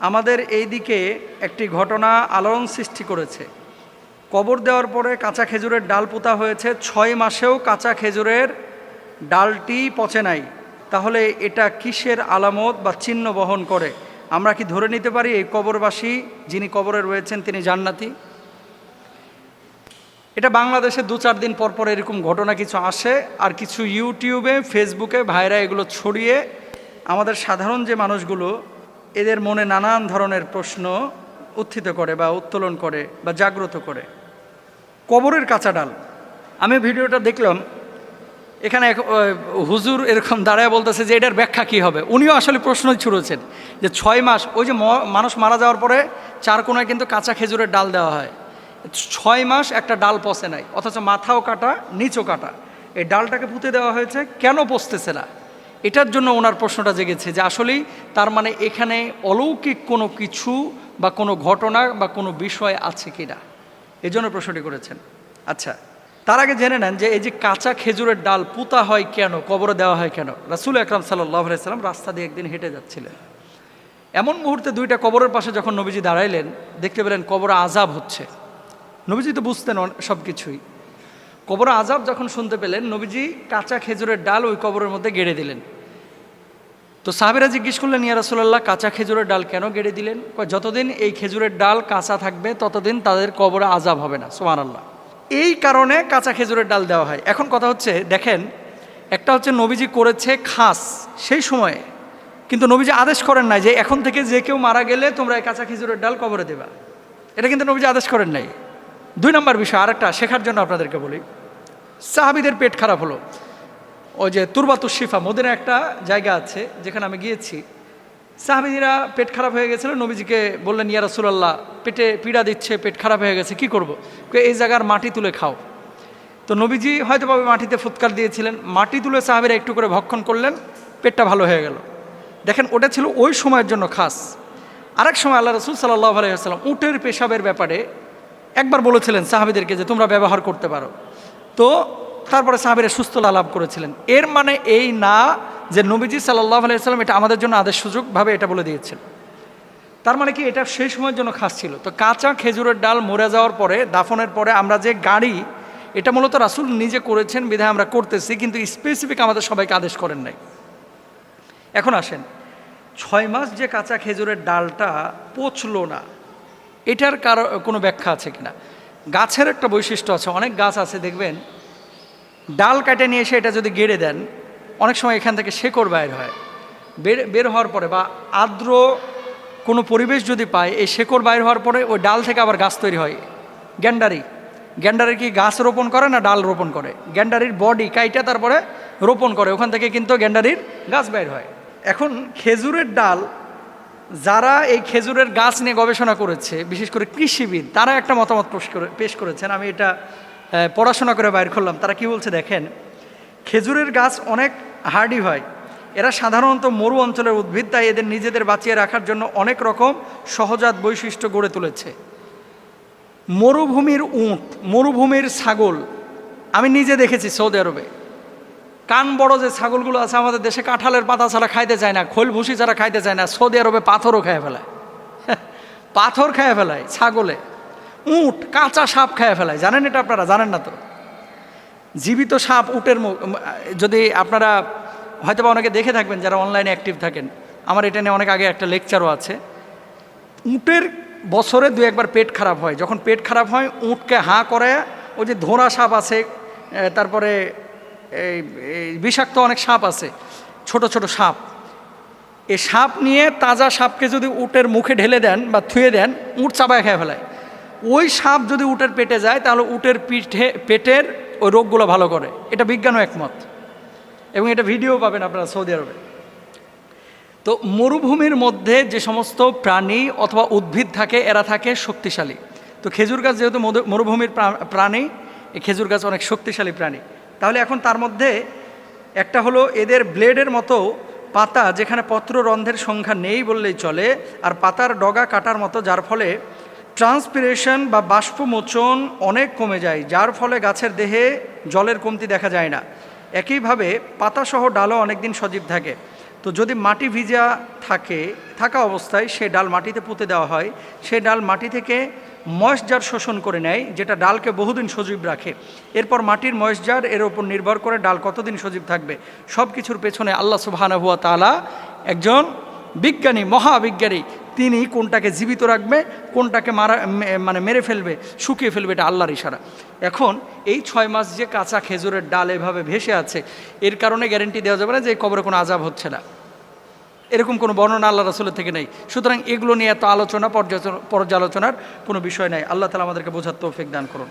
আমাদের এই দিকে একটি ঘটনা আলোড়ন সৃষ্টি করেছে। কবর দেওয়ার পরে কাঁচা খেজুরের ডাল পোতা হয়েছে। ছয় মাসেও কাঁচা খেজুরের ডালটি পচে নাই। তাহলে এটা কিসের আলামত বা চিহ্ন বহন করে? আমরা কি ধরে নিতে পারি এই কবরবাসী যিনি কবরে রয়েছেন, তিনি জান্নাতি? এটা বাংলাদেশে দু চার দিন পর পর এরকম ঘটনা কিছু আসে আর কিছু ইউটিউবে, ফেসবুকে ভাইরা এগুলো ছড়িয়ে আমাদের সাধারণ যে মানুষগুলো এদের মনে নানান ধরনের প্রশ্ন উত্থিত করে বা উত্তোলন করে বা জাগ্রত করে। কবরের কাঁচা ডাল আমি ভিডিওটা দেখলাম, এখানে হুজুর এরকম দাঁড়ায় বলতেছে যে এটার ব্যাখ্যা কী হবে? উনিও আসলে প্রশ্ন ছুড়েছেন যে ছয় মাস, ওই যে মানুষ মারা যাওয়ার পরে চার কোনায় কিন্তু কাঁচা খেজুরের ডাল দেওয়া হয়। ছয় মাস একটা ডাল পচে নাই, অথচ মাথাও কাটা, নিচও কাটা। এই ডালটাকে পুঁতে দেওয়া হয়েছে, কেন পচতেছে না? এটার জন্য ওনার প্রশ্নটা জেগেছে যে আসলেই তার মানে এখানে অলৌকিক কোনো কিছু বা কোনো ঘটনা বা কোনো বিষয় আছে কি না এই জন্য প্রশ্নটি করেছেন। আচ্ছা তার আগে জেনে নেন যে এই যে কাঁচা খেজুরের ডাল পুতা হয় কেন, কবরে দেওয়া হয় কেন? রাসুল আকরাম সাল্লাহ সাল্লাম রাস্তা দিয়ে একদিন হেঁটে যাচ্ছিলেন। এমন মুহূর্তে দুইটা কবরের পাশে যখন নবীজি দাঁড়াইলেন, দেখতে পেলেন কবরে আজাব হচ্ছে। নবীজি তো বুঝতেন সব কিছুই কবরে আজাব যখন শুনতে পেলেন, নবীজি কাঁচা খেজুরের ডাল ওই কবরের মধ্যে গেড়ে দিলেন। তো সাহাবেরা জিজ্ঞেস করলেন, ইয়া রাসুল্লাহ কাঁচা খেজুরের ডাল কেন গেড়ে দিলেন? যতদিন এই খেজুরের ডাল কাঁচা থাকবে, ততদিন তাদের কবরে আজাব হবে না। সোমান আল্লাহ এই কারণে কাঁচা খেজুরের ডাল দেওয়া হয়। এখন কথা হচ্ছে, দেখেন, একটা হচ্ছে নবীজি করেছে খাস সেই সময়ে, কিন্তু নবীজি আদেশ করেন নাই যে এখন থেকে যে কেউ মারা গেলে তোমরা এই কাঁচা খেজুরের ডাল কবরে দেবা। এটা কিন্তু নবীজি আদেশ করেন নাই। দুই নম্বর বিষয়, আরেকটা শেখার জন্য আপনাদেরকে বলি। সাহাবিদের পেট খারাপ হলো। ওই যে তুরবাতুর শিফা মদিনা একটা জায়গা আছে, যেখানে আমি গিয়েছি। সাহাবিদিরা পেট খারাপ হয়ে গেছিল, নবীজিকে বললেন, ইয়া রাসূলুল্লাহ, পেটে পীড়া দিচ্ছে, পেট খারাপ হয়ে গেছে, কি করব? এই জায়গার মাটি তুলে খাও। তো নবীজি হয়তো ভাবে মাটিতে ফুৎকার দিয়েছিলেন। মাটি তুলে সাহাবিরা একটু করে ভক্ষণ করলেন, পেটটা ভালো হয়ে গেল। দেখেন, ওটা ছিল ওই সময়ের জন্য খাস। আরেক সময় আল্লাহ রসুল সাল্লাহ আলাইসাল্লাম উটের পেশাবের ব্যাপারে একবার বলেছিলেন সাহাবিদেরকে যে তোমরা ব্যবহার করতে পারো। তো তারপরে সাহাবিরা সুস্থ লাভ করেছিলেন। এর মানে এই না যে নবীজি সাল্লাহ আলাইসাল্লাম এটা আমাদের জন্য আদেশ সুযোগভাবে এটা বলে দিয়েছিল তার মানে কি এটা সেই সময়ের জন্য খাস ছিল। তো কাঁচা খেজুরের ডাল মরে যাওয়ার পরে, দাফনের পরে আমরা যে গাড়ি, এটা মূলত রাসুল নিজে করেছেন, বিধায় আমরা করতেছি, কিন্তু স্পেসিফিক আমাদের সবাইকে আদেশ করেন নাই। এখন আসেন, ছয় মাস যে কাঁচা খেজুরের ডালটা পচলো না, এটার কারও কোনো ব্যাখ্যা আছে কিনা? গাছের একটা বৈশিষ্ট্য আছে, অনেক গাছ আছে, দেখবেন ডাল কাটে নিয়ে এসে এটা যদি গেড়ে দেন, অনেক সময় এখান থেকে শেকড় বাইর হয়। বের বের হওয়ার পরে বা আর্দ্র কোনো পরিবেশ যদি পায়, এই শেকড় বাইর হওয়ার পরে ওই ডাল থেকে আবার গাছ তৈরি হয়। গ্যান্ডারি। গ্যান্ডারি কি গাছ রোপণ করে না ডাল রোপণ করে? গ্যান্ডারির বডি কাইটা তারপরে রোপণ করে, ওখান থেকে কিন্তু গ্যান্ডারির গাছ বাইর হয়। এখন খেজুরের ডাল, যারা এই খেজুরের গাছ নিয়ে গবেষণা করেছে, বিশেষ করে কৃষিবিদ, তারা একটা মতামত পেশ করে, পেশ করেছেন। আমি এটা পড়াশোনা করে বাইর করলাম। তারা কি বলছে দেখেন, খেজুরের গাছ অনেক হার্ডি হয়। এরা সাধারণত মরু অঞ্চলের উদ্ভিদ, তাই এদের নিজেদের বাঁচিয়ে রাখার জন্য অনেক রকম সহজাত বৈশিষ্ট্য গড়ে তুলেছে। মরুভূমির উঁট, মরুভূমির ছাগল, আমি নিজে দেখেছি সৌদি আরবে। কান বড় যে ছাগলগুলো আছে, আমাদের দেশে কাঁঠালের পাতা ছাড়া খাইতে চায় না, খোল ভুসি ছাড়া খাইতে চায় না, সৌদি আরবে পাথরও খেয়ে ফেলায়। পাথর খেয়ে ফেলায় ছাগলে। উঁট, কাঁচা সাপ খেয়ে ফেলায়। জানেন এটা আপনারা? জানেন না তো? জীবিত সাপ উটের মুখ যদি আপনারা হয়তো বা অনেকে দেখে থাকবেন যারা অনলাইনে অ্যাক্টিভ থাকেন। আমার এটা নিয়ে অনেক আগে একটা লেকচারও আছে। উটের বছরে দু একবার পেট খারাপ হয়। যখন পেট খারাপ হয়, উটকে হাঁ করে, ওই যে ধোঁড়া সাপ আছে তারপরে এই বিষাক্ত অনেক সাপ আছে, ছোট ছোট সাপ। এই সাপ নিয়ে তাজা সাপকে যদি উটের মুখে ঢেলে দেন বা থুয়ে দেন, উট চাবায় খেয়ে ফেলায়। ওই সাপ যদি উটের পেটে যায়, তাহলে উটের পিঠে, পেটের ওই রোগগুলো ভালো করে। এটা বিজ্ঞানও একমত। এবং এটা ভিডিও পাবেন আপনারা সৌদি আরবে। তো মরুভূমির মধ্যে যে সমস্ত প্রাণী অথবা উদ্ভিদ থাকে, এরা থাকে শক্তিশালী। তো খেজুর গাছ যেহেতু মরুভূমির প্রাণী, এই খেজুর গাছ অনেক শক্তিশালী প্রাণী। তাহলে এখন তার মধ্যে একটা হলো এদের ব্লেডের মতো পাতা, যেখানে পত্র রন্ধ্রের সংখ্যা নেই বললেই চলে, আর পাতার ডগা কাটার মতো, যার ফলে ট্রান্সপিরেশন বা বাষ্পমোচন অনেক কমে যায়, যার ফলে গাছের দেহে জলের কমতি দেখা যায় না। একইভাবে পাতাসহ ডালও অনেকদিন সজীব থাকে। তো যদি মাটি ভিজা থাকে, থাকা অবস্থায় সে ডাল মাটিতে পুঁতে দেওয়া হয়। সে ডাল মাটি থেকে ময়েসজার শোষণ করে নেয়, যেটা ডালকে বহুদিন সজীব রাখে। এরপর মাটির ময়েসজার এর উপর নির্ভর করে ডাল কতদিন সজীব থাকবে সব কিছুর পেছনে আল্লাহ সুবহানা হুয়া তালা একজন বিজ্ঞানী, মহাবিজ্ঞানী, তিনি কোনটাকে জীবিত রাখবে, কোনটাকে মারা মানে মেরে ফেলবে, শুকিয়ে ফেলবে, এটা আল্লাহর ইশারা। এখন এই ছয় মাস যে কাঁচা খেজুরের ডাল এভাবে ভেসে আছে, এর কারণে গ্যারেন্টি দেওয়া যাবে না যে কবরে কোনো আজাব হচ্ছে না। এরকম কোনো বর্ণনা আল্লাহ রাসুলের থেকে নেই। সুতরাং এগুলো নিয়ে এত আলোচনা, পর্যালোচনা, পর্যালোচনার কোনো বিষয় নাই। আল্লাহ তালা আমাদেরকে বোঝার তৌফিক দান করুন।